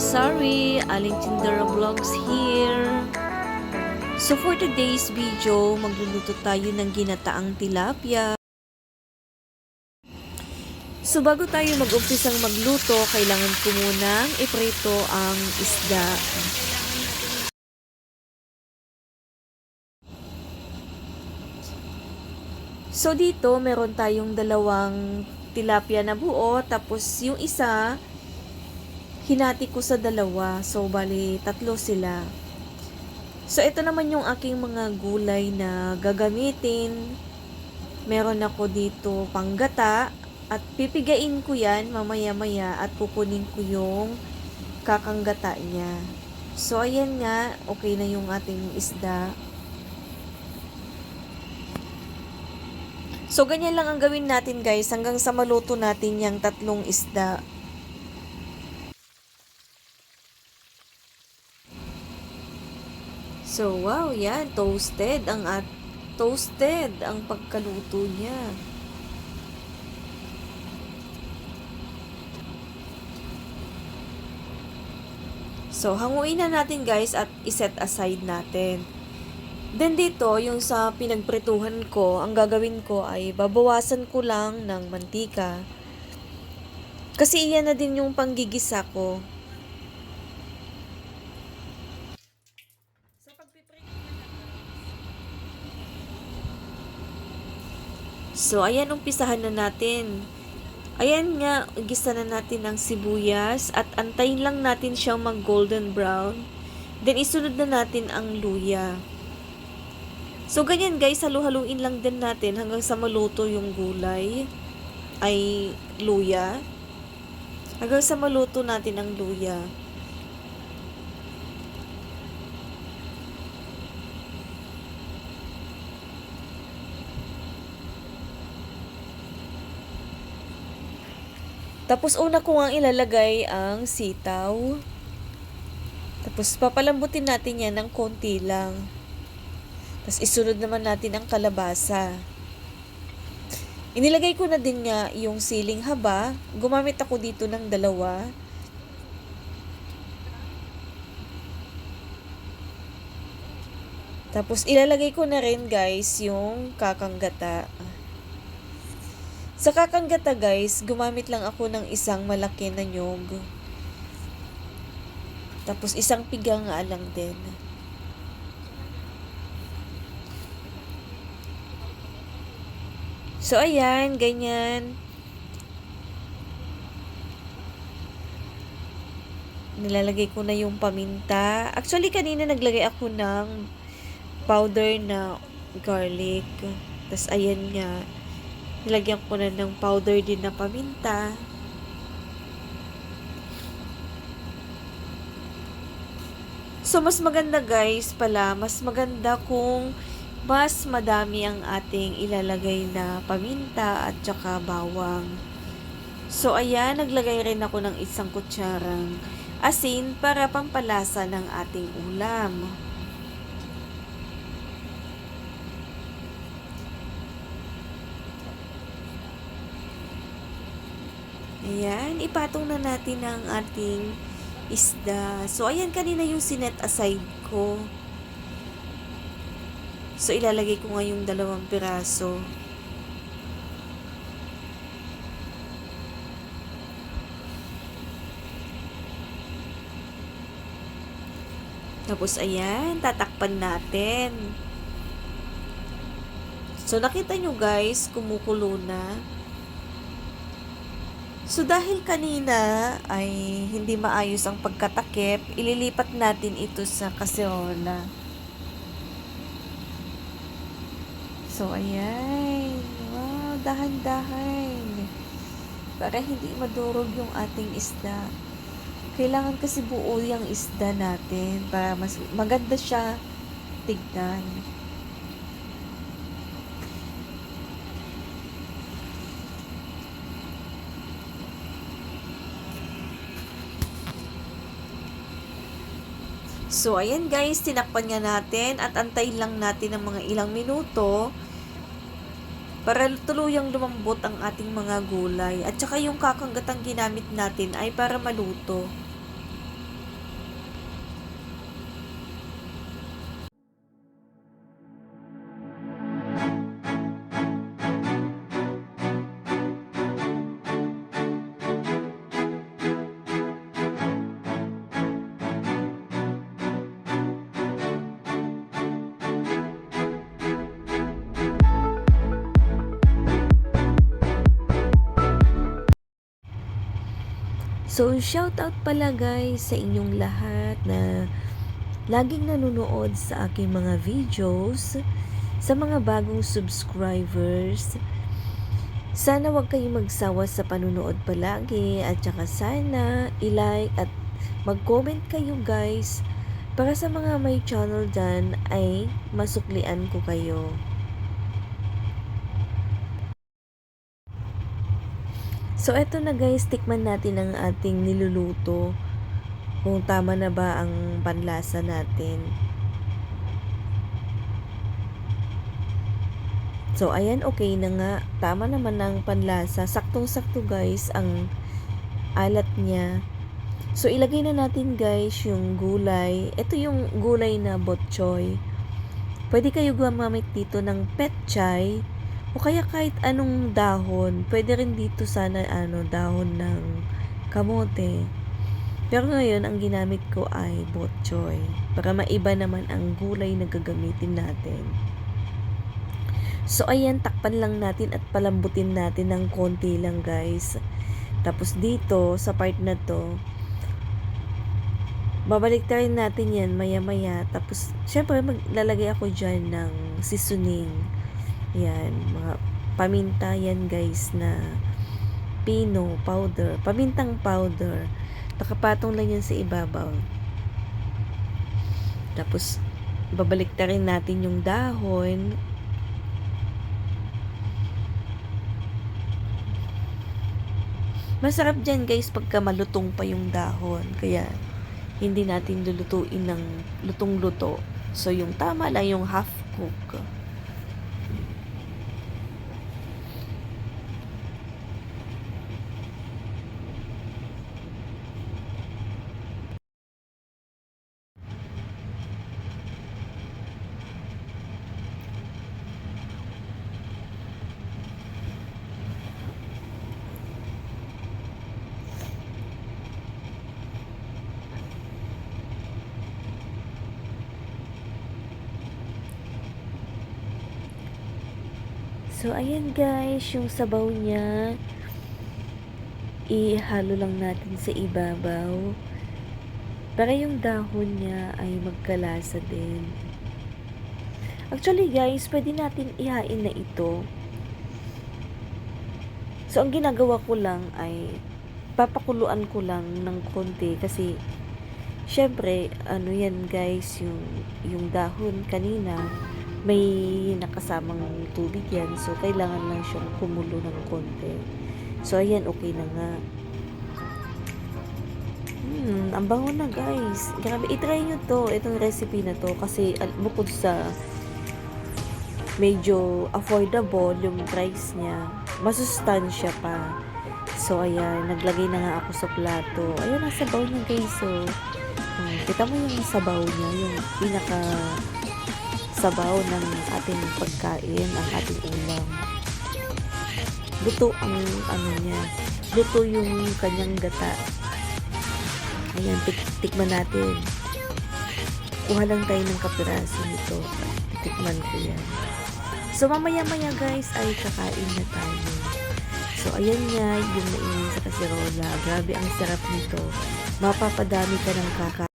Sari, Aling Tindera Vlogs here. So for today's video, magluluto tayo ng ginataang tilapia. So bago tayo mag-umpisang magluto, kailangan ko munang iprito ang isda. So dito, meron tayong dalawang tilapia na buo, tapos yung isa, hinati ko sa dalawa. So, bali, tatlo sila. So, ito naman yung aking mga gulay na gagamitin. Meron ako dito panggata at pipigain ko yan mamaya-maya at kukunin ko yung kakanggata niya. So, ayan nga, okay na yung ating isda. So, ganyan lang ang gawin natin guys hanggang sa maluto natin yung tatlong isda. So, wow, yan, toasted ang at toasted ang pagkaluto niya. So, hanguin na natin guys at iset aside natin. Then dito, yung sa pinagprituhan ko, ang gagawin ko ay babawasan ko lang ng mantika. Kasi iyan na din yung panggigisa ko. So, ayan, umpisahan na natin. Ayan nga, gisa na natin ang sibuyas at antayin lang natin siyang mag golden brown. Then, isunod na natin ang luya. So, ganyan guys, halu-haluin lang din natin hanggang sa maluto yung gulay ay luya. Hanggang sa maluto natin ang luya. Tapos una ko nga ilalagay ang sitaw. Tapos papalambutin natin yan ng konti lang. Tapos isunod naman natin ang kalabasa. Inilagay ko na din nga yung siling haba. Gumamit ako dito ng dalawa. Tapos ilalagay ko na rin guys yung kakanggata. Sa kakanggata guys, gumamit lang ako ng isang malaki na nyog. Tapos isang piga nga lang din. So, ayan, ganyan. Nilalagay ko na yung paminta. Actually, kanina naglagay ako ng powder na garlic. Tapos, ayan nga. Nilagyan ko na ng powder din na paminta. So, mas maganda guys pala, mas maganda kung mas madami ang ating ilalagay na paminta at saka bawang. So, ayan, naglagay rin ako ng isang kutsarang asin para pampalasa ng ating ulam. Ayan, ipatong na natin ang ating isda. So, ayan kanina yung sinet aside ko. So, ilalagay ko nga yung dalawang piraso. Tapos, ayan, tatakpan natin. So, nakita nyo guys, kumukulo na. So, dahil kanina ay hindi maayos ang pagkatakip, ililipat natin ito sa kaserola. So, ayan. Wow, dahan-dahan. Para hindi madurog yung ating isda. Kailangan kasi buo yung isda natin para mas maganda siya tignan. So, ayan guys, tinakpan nga natin at antayin lang natin ng mga ilang minuto para tuluyang lumambot ang ating mga gulay. At saka yung kakanggatang ginamit natin ay para maluto. So, shout out pala guys sa inyong lahat na laging nanonood sa aking mga videos, sa mga bagong subscribers. Sana wag kayong magsawa sa panunood palagi at saka sana i-like at mag-comment kayo guys para sa mga may channel dyan ay masuklian ko kayo. So, eto na guys, tikman natin ang ating niluluto. Kung tama na ba ang panlasa natin. So, ayan, okay na nga. Tama naman ang panlasa. Saktong-sakto guys ang alat niya. So, ilagay na natin guys yung gulay. Ito yung gulay na botchoy. Pwede kayo gumamit dito ng petchay o kaya kahit anong dahon. Pwede rin dito sana ano, dahon ng kamote. Pero ngayon, ang ginamit ko ay botchoy. Para maiba naman ang gulay na gagamitin natin. So, ayan, takpan lang natin at palambutin natin ng konti lang, guys. Tapos dito, sa part na to, babalik rin natin yan maya-maya. Tapos, syempre, maglalagay ako dyan ng seasoning. Yan, mga paminta yan, guys, na pino powder. Pamintang powder. Nakapatong lang yan sa ibabaw. Tapos, babalik rin natin yung dahon. Masarap dyan guys pagka malutong pa yung dahon. Kaya hindi natin lulutuin ng lutong-luto. So yung tama lang yung half cook. So, ayan guys, yung sabaw niya, ihalo lang natin sa ibabaw. Para yung dahon niya ay magkalasa din. Actually guys, pwede natin ihain na ito. So, ang ginagawa ko lang ay papakuluan ko lang ng konti kasi syempre, ano yan guys, yung, yung dahon kanina, may nakasamang tubig yan. So, kailangan lang siyang kumulo ng konti. So, ayan, okay na nga. Hmm, ang bango na guys. Grabe, itry nyo to, itong recipe na to. Kasi bukod sa medyo affordable yung price niya, masustansya pa. So, ayan, naglagay na nga ako sa plato. Ayan, ang sabaw niya guys. So, hmm, kita mo yung sabaw niya, yung pinaka sabaw ng ating pagkain, ang ating ulam. Luto ang ano niya. Luto yung kanyang gata. Ayan, tik tikman natin. Kuha lang tayo ng kapiraso nito. Tikman ko yan. So, mamaya-maya guys, ay kakain na tayo. So, ayan nga, yung naingin sa kasirola. Grabe, ang sarap nito. Mapapadami ka ng kaka